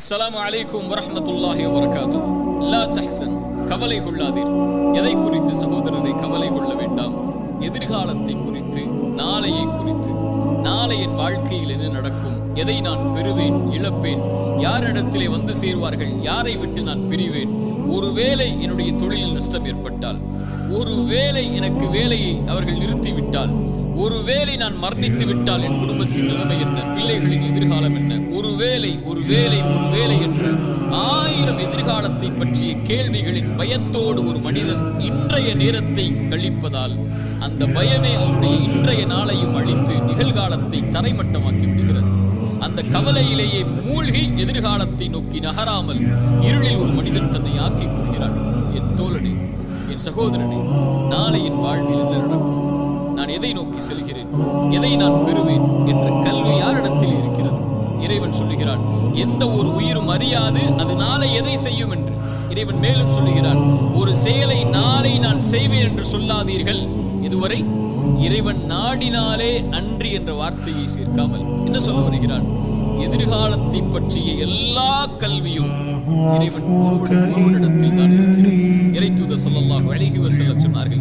அஸ்லாம் அலைக்கும் வரமத்துல்லாஹி வபரகாத்துஹு லா தஹசன் கவலை கொள்ளாதீர். எதை குறித்து சகோதரரை கவலை கொள்ள வேண்டாம்? எதிர்காலத்தை குறித்து நாளையை குறித்து. நாளை என் வாழ்க்கையில் என்ன நடக்கும்? எதை நான் பெறுவேன் இழப்பேன்? யாரிடத்திலே வந்து சேர்வார்கள்? யாரை விட்டு நான் பிரிவேன்? ஒருவேளை என்னுடைய தொழிலில் நஷ்டம் ஏற்பட்டால் ஒருவேளை எனக்கு வேலையை அவர்கள் நிறுத்திவிட்டால் ஒருவேளை நான் மரணித்து விட்டால் என் குடும்பத்தின் நிலைமை என்ன? பிள்ளைகளின் எதிர்காலம் என்ன? ஒருவேளை ஒருவேளை ஒருவேளை என்ற ஆயிரம் எதிர்காலத்தை பற்றிய கேள்விகளின் பயத்தோடு ஒரு மனிதன் இன்றைய நேரத்தை கழிப்பதால் அந்த பயமே அவனுடைய இன்றைய நாளையும் அழித்து நிகழ்காலத்தை தரைமட்டமாக்கி விடுகிறது. அந்த கவலையிலேயே மூழ்கி எதிர்காலத்தை நோக்கி நகராமல் இருளில் ஒரு மனிதன் தன்னை ஆக்கிக் கொள்கிறான். என் தோழனே என் சகோதரனே நாளை என் வாழ்வில் என்ன நடக்கும்? நான் எதை நோக்கி செல்கிறேன்? எதை நான் பெறுவேன்? என்ற கல்வி யாரிடத்தில் இருக்கிறது? இறைவன் சொல்லுகிறான் எந்த ஒரு உயிரும் அறியாது அது நாளை எதை செய்யும் என்று. இறைவன் மேலும் சொல்லுகிறான் ஒரு செயலை நாளை நான் செய்வேன் என்று சொல்லாதீர்கள். இதுவரை இறைவன் நாடினாலே அன்றி என்ற வார்த்தையை சேர்க்காமல் என்ன சொல்ல வருகிறான்? எதிர்காலத்தை பற்றிய எல்லா கல்வியும் இறைவன் ஒருவனிடத்தில் தான் இருக்கிறது. சொன்னார்கள்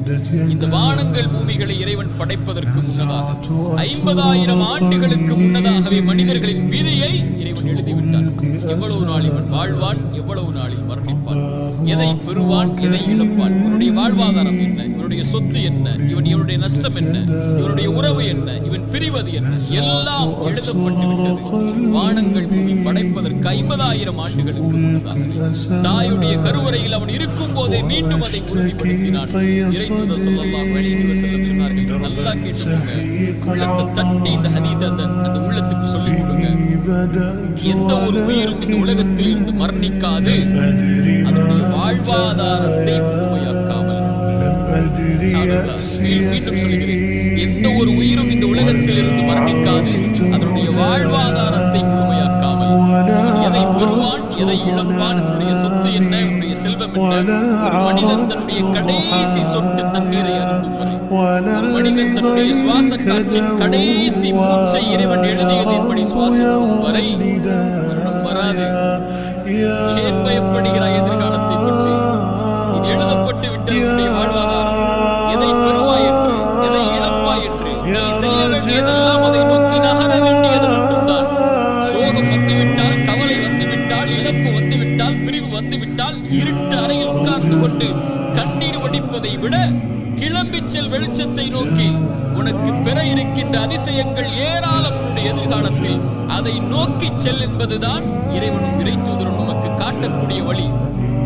இந்த வானங்கள் பூமிகளை இறைவன் படைப்பதற்கு முன்னதாக ஐம்பதாயிரம் ஆண்டுகளுக்கு முன்னதாகவே மனிதர்களின் விதியை இறைவன் எழுதிவிட்டான். எவ்வளவு நாள் இவன் வாழ்வான் எவ்வளவு நாளில் மரணிப்பான்? எதை பெறுவான் எதை இழப்பான்? இவனுடைய பொருளாதாரம் என்ன? இவனுடைய சொத்து என்ன? இவன் இவனுடைய நஷ்டம் என்ன? இவனுடைய உறவு என்ன? இவன் பிரிவது என்ன? எல்லாம் எழுதப்பட்டு விட்டது வானங்கள் பூமி படைப்பதற்கு ஐம்பதாயிரம் ஆண்டுகளுக்கு முன்னதாக தாயுடைய கருவறையில் அவன் இருக்கும் போதே மீண்டும் அதை உறுதிப்படுத்தினான். இறைத்துத சொல்லலாம் வெளியே செல்லம் சொன்னார்கள் நல்லா கேட்டுக்கோங்க. உள்ளத்தை தட்டி இந்த ஹதீத அந்த அந்த உள்ளத்துக்கு சொல்லிக் கொடுங்க. எந்த ஒரு உயிரும் இந்த உலகத்தில் இருந்து மரணிக்காது. அதனுடைய வாழ்வாதாரத்தை முழுமையாக்காமல் மீண்டும் சொல்கிறேன் எந்த ஒரு உயிரும் இந்த உலகத்தில் இருந்து மரணிக்காது. அதனுடைய வாழ்வாதாரத்தை முழுமையாக்காமல். எதை பெறுவான் எதை இழப்பான் அவனுடைய சொத்து என்ன அவனுடைய செல்வம் என்ன? ஒரு மனிதன் தன்னுடைய கடைசி சொட்டு தண்ணீரை அருந்தும் வரை. ஒரு மனிதன் தன்னுடைய சுவாச காற்றின் கடைசி மூச்சை இறைவன் எழுதியதின்படி சுவாசிக்கும் வரை. வராது. ஏன் பயப்படுகிறாய் நீ செய்ய வேண்டியதெல்லாம் அதை நோக்கி நகர வேண்டியது மட்டும்தான் சோகம் வந்துவிட்டால் கவலை வந்துவிட்டால் இழப்பு வந்துவிட்டால் பிரிவு வந்துவிட்டால் இருட்டு அறையில் உட்கார்ந்து கொண்டு கண்ணீர் வடிப்பதை விட கிளம்பி செல் வெளிச்சத்தை நோக்கி உனக்கு பெற இருக்கின்ற அதிசயங்கள் ஏராளம் உன்னுடைய எதிர்காலத்தில். அதை நோக்கிச் செல் என்பதுதான் இறைவனும் இறைத்தூதரும் நமக்கு காட்டக்கூடிய வழி.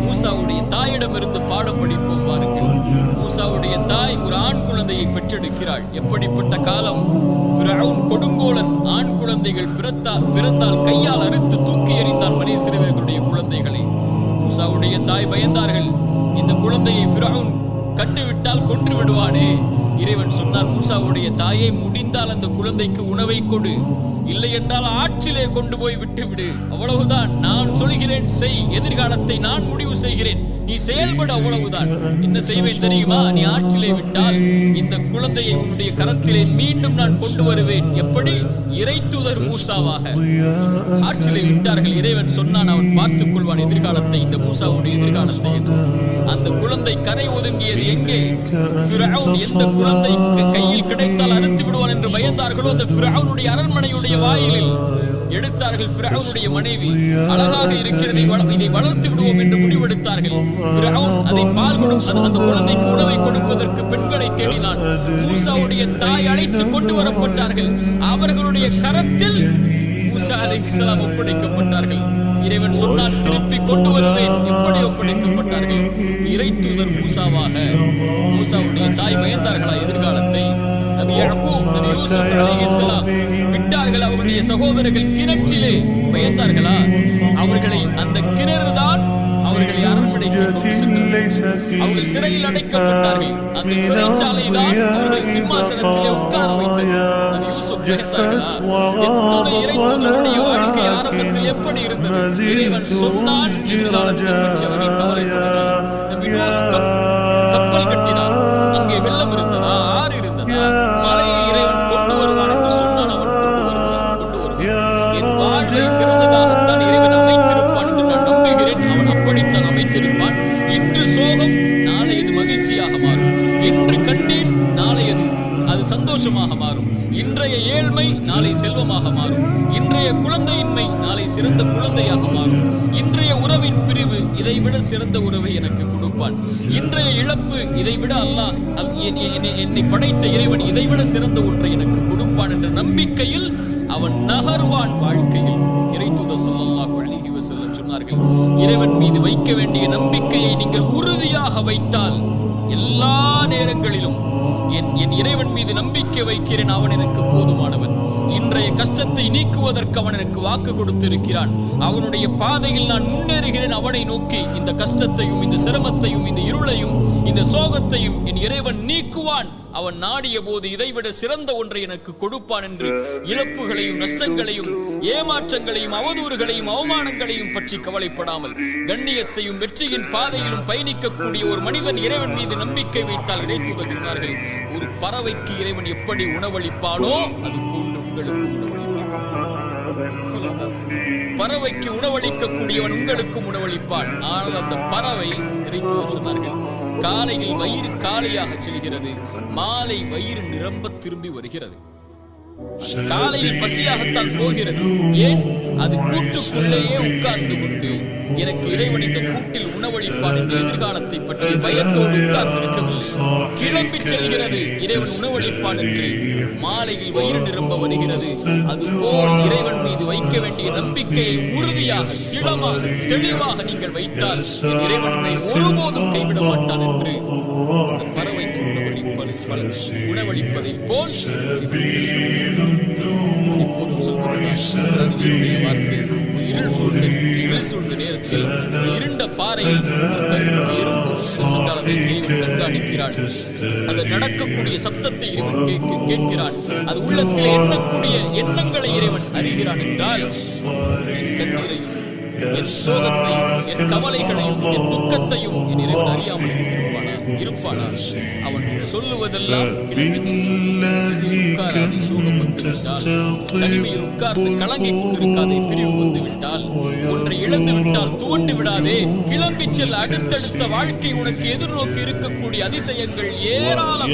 மூசாவுடைய தாயிடமிருந்து பாடம் படிப்போம் வாருங்கள். மூசாவுடைய தாய் ஒரு ஆண் குழந்தையை பெற்றெடுக்கிறாள். எப்படிப்பட்ட காலம்? கொடுங்கோலன் ஆண் குழந்தைகள் பிறத்தால் பிறந்தால் கையால் அறுத்து தூக்கி எறிந்தான் மனித சிறுவர்களுடைய குழந்தைகளை. மூசாவுடைய தாய் பயந்தார்கள். இந்த குழந்தையை ஃபிரௌன் கண்டுவிட்டால் கொன்று விடுவானே. இறைவன் சொன்னான் மூசாவுடைய தாயை முடிந்தால் அந்த குழந்தைக்கு உணவை கொடு. இல்லை என்றால் ஆற்றிலே கொண்டு போய் விட்டு விடு அவ்வளவுதான். நான் சொல்கிறேன் செய். எதிர்காலத்தை நான் முடிவு செய்கிறேன். நீ செயல்பட அவ்வளவுதான். என்ன செய்வேன் தெரியுமா? நீ ஆற்றிலே விட்டால் இந்த குழந்தையை உன்னுடைய கரத்திலே மீண்டும் நான் கொண்டு வருவேன். எப்படி? இறைத்துதர் மூசாவாக. ஆற்றிலே விட்டார்கள். இறைவன் சொன்னான் அவன் பார்த்துக் கொள்வான் எதிர்காலத்தை இந்த மூசாவுடைய எதிர்காலத்தை அந்த குழந்தை கரை ஒதுங்கியது எங்கே? எந்த குழந்தை கையில் கிடைத்தால் அறுத்து என்று பயந்தார்களோ அந்த ஃபிரௌனுடைய அரண்மனையுடைய வாயிலில் எடுத்தார்கள் ஃபிரௌனுடைய மனைவி. அழகாக இருக்கிறதை இதை வளர்த்து விடுவோம் என்று முடிவெடுத்தார்கள். ஃபிரௌன் அதை பால் கொடு அந்த குழந்தைக்கு உணவை கொடுப்பதற்கு பெண்களை தேடினான். மூசாவுடைய தாய் அழைத்து கொண்டு வரப்பட்டார்கள். அவர்களுடைய கரத்தில் மூசா அலை இஸ்லாம் ஒப்படைக்கப்பட்டார்கள். இறைவன் சொன்னால் திருப்பி கொண்டு வருவேன். எப்படி ஒப்படைக்கப்பட்டார்கள். இறை தூதர் மூசாவாக மூசாவுடைய தாய் பயந்தார்களா எதிர்காலத்தை? நபி யாக்கூப் நபி யூசுப் அலைஹிஸ்ஸலாம் விட்டார்கள்? அவர்களுடைய சகோதரர்கள் கிணற்றிலே பயந்தார்களா? அவர்களை அந்த கிணறு தான் அவர்களை அரண்மனைக்கு கொண்டு சென்றது. அவர்கள் சிறையில் அடைக்கப்பட்டார்கள். அந்த சிறைச்சாலை தான் அவர்களை சிம்மாசனத்திலே உட்கார வைத்தது. நபி யூசுப் பயந்தார்களா? எத்துணை இறைத்துதருடைய வாழ்க்கை ஆரம்பத்தில் எப்படி இருந்தது? இறைவன் சொன்னான் எதிர்காலத்தை பற்றி அவர்கள் இன்றைய ஏழ்மை நாளை செல்வமாக மாறும். இன்றைய குழந்தையின்மை நாளை சிறந்த குழந்தையாக மாறும். இன்றைய உறவின் பிரிவு இதைவிட சிறந்த உறவை எனக்கு கொடுப்பான். இன்றைய இழப்பு இதைவிட அல்லாஹ் என்னை படைத்த இறைவன் இதைவிட சிறந்த ஒன்றை எனக்கு கொடுப்பான் என்ற நம்பிக்கையில் அவன் நகர்வான் வாழ்க்கையில். இறை தூத சொல்லல்லாஹு அழகி சொன்னார்கள் இறைவன் மீது வைக்க வேண்டிய நம்பிக்கையை நீங்கள் உறுதியாக வைத்தால் எல்லா நேரங்களிலும் என் என் இறைவன் மீது நம்பிக்கை வைக்கிறேன். அவன் எனக்கு போதுமானவன். இன்றைய கஷ்டத்தை நீக்குவதற்கு அவன் எனக்கு வாக்கு கொடுத்திருக்கிறான். அவனுடைய பாதையில் நான் முன்னேறுகிறேன். அவனை நோக்கி இந்த கஷ்டத்தையும் இந்த சிரமத்தையும் இந்த இருளையும் இந்த சோகத்தையும் என் இறைவன் நீக்குவான். அவன் நாடிய போது இதைவிட சிறந்த ஒன்றை எனக்கு கொடுப்பான் என்று இழப்புகளையும் நஷ்டங்களையும் ஏமாற்றங்களையும் அவதூறுகளையும் அவமானங்களையும் பற்றி கவலைப்படாமல் கண்ணியத்தையும் வெற்றியின் பாதையிலும் பயணிக்கக்கூடிய ஒரு மனிதன் இறைவன் மீது நம்பிக்கை வைத்தால் இறைத்துவ சொன்னார்கள் ஒரு பறவைக்கு இறைவன் எப்படி உணவளிப்பானோ அது போன்று உங்களுக்கு உணவளிப்பான். பறவைக்கு உணவளிக்கக்கூடியவன் உங்களுக்கும் உணவளிப்பான். ஆனால் அந்த பறவை இறைத்துவ சொன்னார்கள் காலையில் வயிறு காலியாக செல்கிறது. மாலை வயிறு நிரம்ப திரும்பி வருகிறது. காலையில் பசியாகத்தான் போகிறது. ஏன்? அது கூட்டுக்குள்ளேயே உட்கார்ந்து கொண்டு எனக்கு இறைவன் இந்த கூட்டில் உணவளிப்பான் என்ற எதிர்காலத்தை பற்றி பயத்தோடு உட்கார்ந்திருக்கவில்லை. கிளம்பி செல்கிறது. இறைவன் உணவளிப்பான் என்று மாலையில் வயிறு நிரம்ப வருகிறது. அது போல் இறைவன் மீது வைக்க வேண்டிய நம்பிக்கையை உறுதியாக திடமாக தெளிவாக நீங்கள் வைத்தால் இறைவனை ஒருபோதும் கைவிட மாட்டான் என்று உணவளிப்பதைப் போல் வார்த்தை ஒரு இருள் சூழ்ந்த இருள் சூழ்ந்த நேரத்தில் இருண்ட பாறையில் சென்றால் அதை நடக்கக்கூடிய சப்தத்தை இறைவன் கேட்க கேட்கிறான் அது உள்ளத்தில் எண்ணக்கூடிய எண்ணங்களை இறைவன் அறிகிறான் என்றால் என் கண்ணீரையும் என் சோகத்தையும் என் கவலைகளையும் என் துக்கத்தையும் என் இறைவன் அறியாமல் இருந்திருப்பானா இருப்பானார் அவன் சொல்லுவதெல்லாம் தனிமையில் உட்கார்ந்து கலங்கி கொண்டிருக்காதே. பிரிவு வந்து விட்டால் ஒன்றை இழந்து விட்டால் துவண்டு விடாதே. கிளம்பி செல் அடுத்தடுத்த வாழ்க்கை உனக்கு எதிர்நோக்கி இருக்கக்கூடிய அதிசயங்கள் ஏராளம்.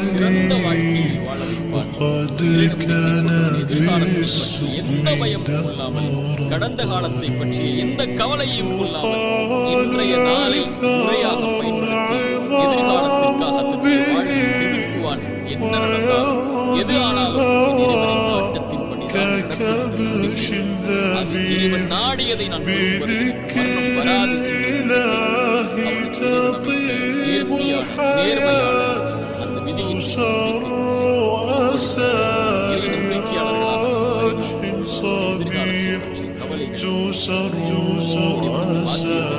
சிறந்த வாழ்க்கையில் எந்த பயமும் கொள்ளாமல் கடந்த காலத்தை பற்றி எந்த கவலையும் கொள்ளாமல் இன்றைய நாளை முறையாக பயன்படுத்தி எதிர்காலத்திற்காக தன்னுடைய வாழ்வை செதுக்குவான் என்ன عسى إن صبيح جسر عسى